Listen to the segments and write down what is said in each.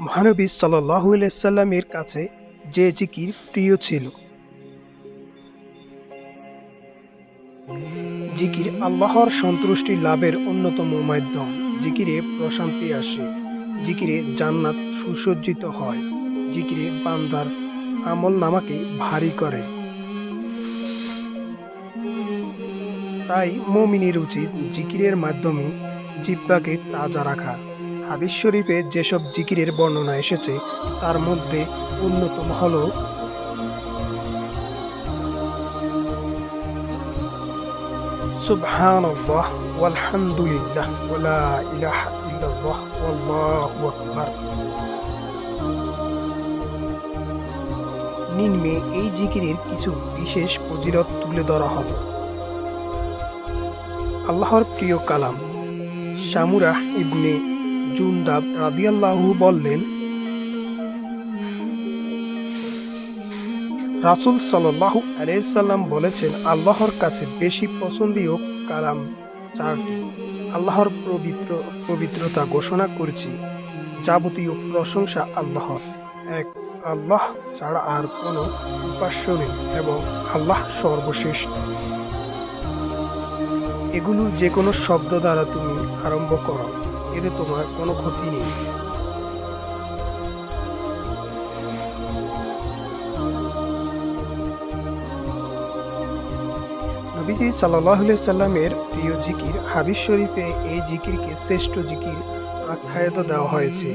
মহানবী সাল্লামের কাছে যে জিকির প্রিয় ছিল। জিকির আল্লাহর সন্তুষ্টি লাভের অন্যতম মাধ্যম। জিকিরে প্রশান্তি আসে। জিকিরে জান্নাত সুসজ্জিত হয়। জিকিরে বান্দার আমল নামাকে ভারী করে। তাই মমিনের উচিত জিকিরের মাধ্যমে জিব্বাকে তাজা রাখা। হাদিস শরীফে যেসব জিকিরের বর্ণনা এসেছে, তার মধ্যে অন্যতম হল সুবহানাল্লাহ ওয়ালহামদুলিল্লাহ ওয়ালা ইলাহা ইল্লাল্লাহ ওয়াল্লাহু আকবার। নিম্নে এই জিকিরের কিছু বিশেষ ফজিলত তুলে ধরা হলো। আল্লাহর প্রিয় কালাম, শামুরাহ ইবনে জুন্দাব রাদিয়াল্লাহু বললেন, রাসুল সাল্লাহু আলাইসাল্লাম বলেছেন, আল্লাহর কাছে বেশি পছন্দীয় কালাম চারটি। আল্লাহর পবিত্র, পবিত্রতা ঘোষণা করেছি, যাবতীয় প্রশংসা আল্লাহর। এক, আল্লাহ ছাড়া আর কোনো উপাস্য নেই এবং আল্লাহ সর্বশ্রেষ্ঠ। এগুলোর যে কোনো শব্দ দ্বারা তুমি আরম্ভ করো। এতে তোমার কোনো ক্ষতি নেই। নবীজি সাল্লাহ সাল্লামের প্রিয় জিকির হাদিস শরীফে এই জিকিরকে শ্রেষ্ঠ জিকির আখ্যায়িত দেওয়া হয়েছে।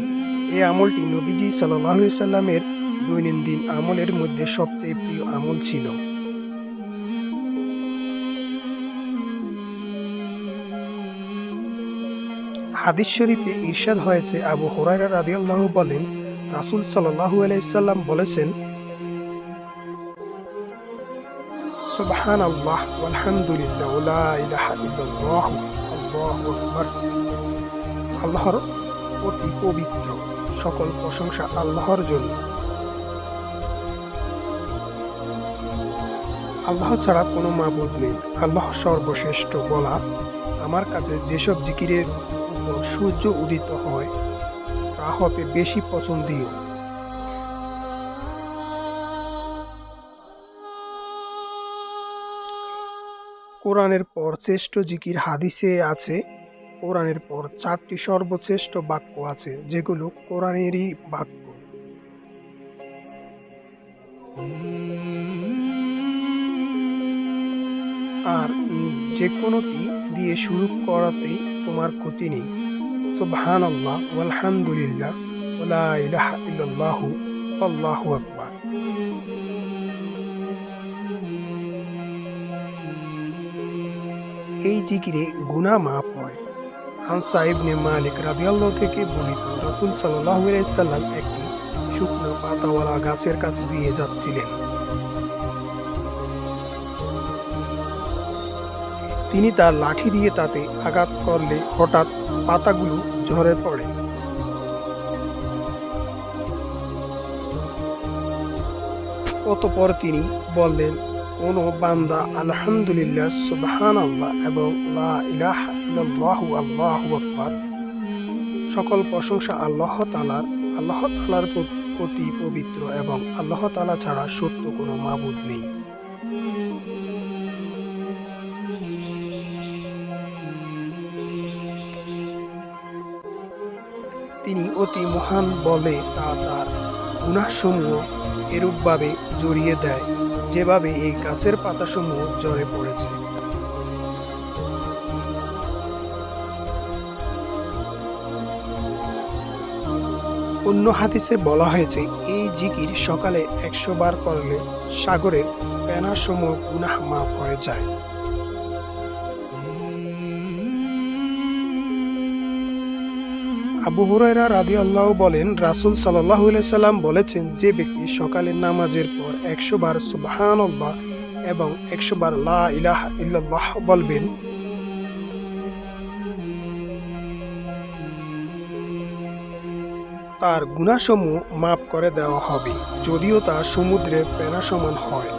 এই আমলটি নবীজি সাল্লাহ সাল্লামের দৈনন্দিন আমলের মধ্যে সবচেয়ে প্রিয় আমল ছিল। হাদিস শরীফে ইরশাদ হয়েছে। আবু হরাইরা রাদিয়াল্লাহ বলেন, রাসুল সাল্লাহু আলাইসাল্লাম বলেছেন সুবহান আল্লাহ আলহামদুলিল্লাহ আল্লাহর অতি পবিত্র সকল প্রশংসা আল্লাহর জন্য। আল্লাহ ছাড়া কোনো মাবুদ নেই। আল্লাহ সর্বশ্রেষ্ঠ বলা আমার কাছে যেসব জিকিরের উপর সূর্য উদিত হয়। তা হতে বেশি পছন্দীয়। কোরআনের পর শ্রেষ্ঠ জিকির হাদিসে আছে। কোরআনের পর চারটি সর্বশ্রেষ্ঠ বাক্য আছে, যেগুলো কোরআনেরই বাক্য। আর যে কোনোটি দিয়ে শুরু করাতেই তোমার ক্ষতি নেই। সুবহান আল্লাহ আলহামদুলিল্লাহ ওলা ইলাহা ইল্লাল্লাহু, আল্লাহু আকবার। এই জিকিরে গুনাহ মাফ হয়। হানসা ইবনে মালিক রাদিয়াল্লাহ থেকে বর্ণিত রাসূল সাল্লাল্লাহু আলাইহি সাল্লাম একটি শুকনো পাতাওয়ালা গাছের কাছে দিয়ে যাচ্ছিলেন। তিনি তার লাঠি দিয়ে তাতে আঘাত করলে হঠাৎ পাতাগুলো ঝরে পড়ে। অতপর তিনি বললেন, কোন বান্দা আলহামদুলিল্লাহ সুবহান আল্লাহ এবং লা ইলাহা ইল্লাল্লাহু আল্লাহু আকবার। সকল প্রশংসা আল্লাহ তালার আল্লাহ তালার প্রতি পবিত্র এবং আল্লাহ তালা ছাড়া সত্য কোনো মাবুদ নেই। তিনি অতি মহান বলে তা তার গুণাসমূহ এরূপভাবে জড়িয়ে দেয়, যেভাবে এই গাছের পাতাসমূহ জ্বরে পড়েছে। অন্য হাদিসে বলা হয়েছে, এই জিকির সকালে একশো বার করলে সাগরের পেনাসমূহ গুনাহ মাফ হয়ে যায়। আবু হুরায়রা রাদি আল্লাহ বলেন, রাসুল সাল্লাহ সাল্লাম বলেছেন, যে ব্যক্তি সকালের নামাজের পর একশো বার সুবাহান এবং একশো বার লা ইলাহ ইল্লাল্লাহ বলবেন, তার গুণাসমূহ মাফ করে দেওয়া হবে। যদিও তা সমুদ্রের পেনা সমান হয়।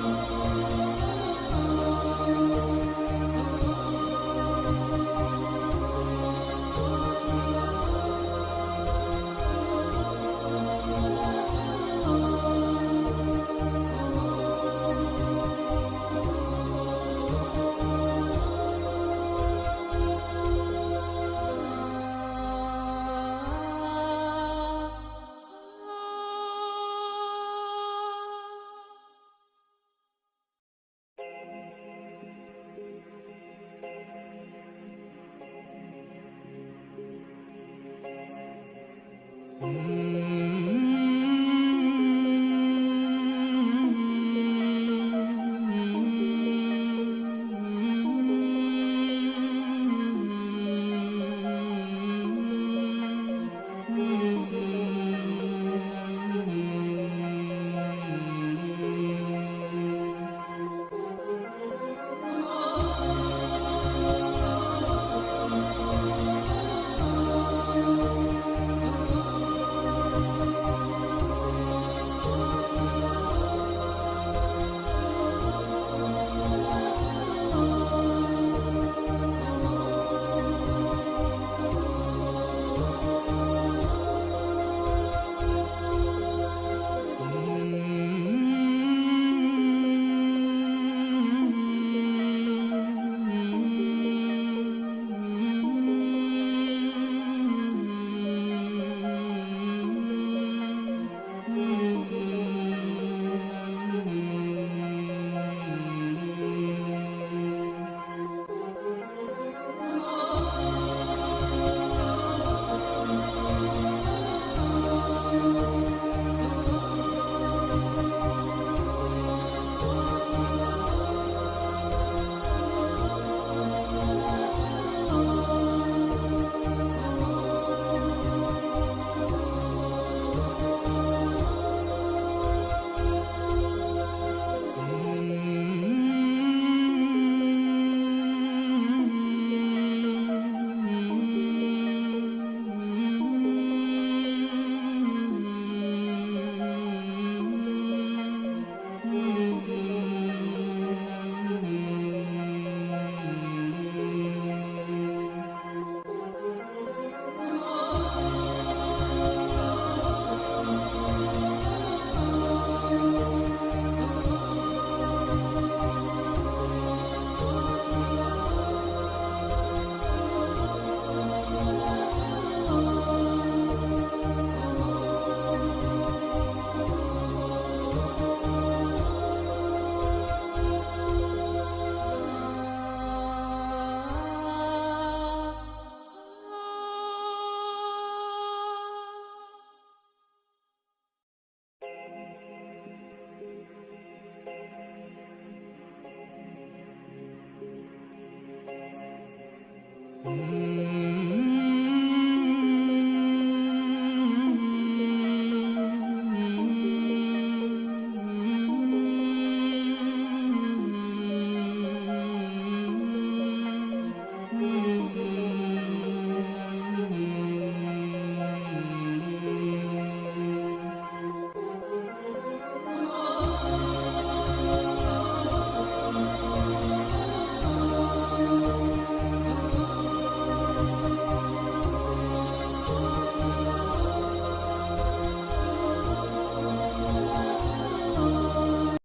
Mm-hmm.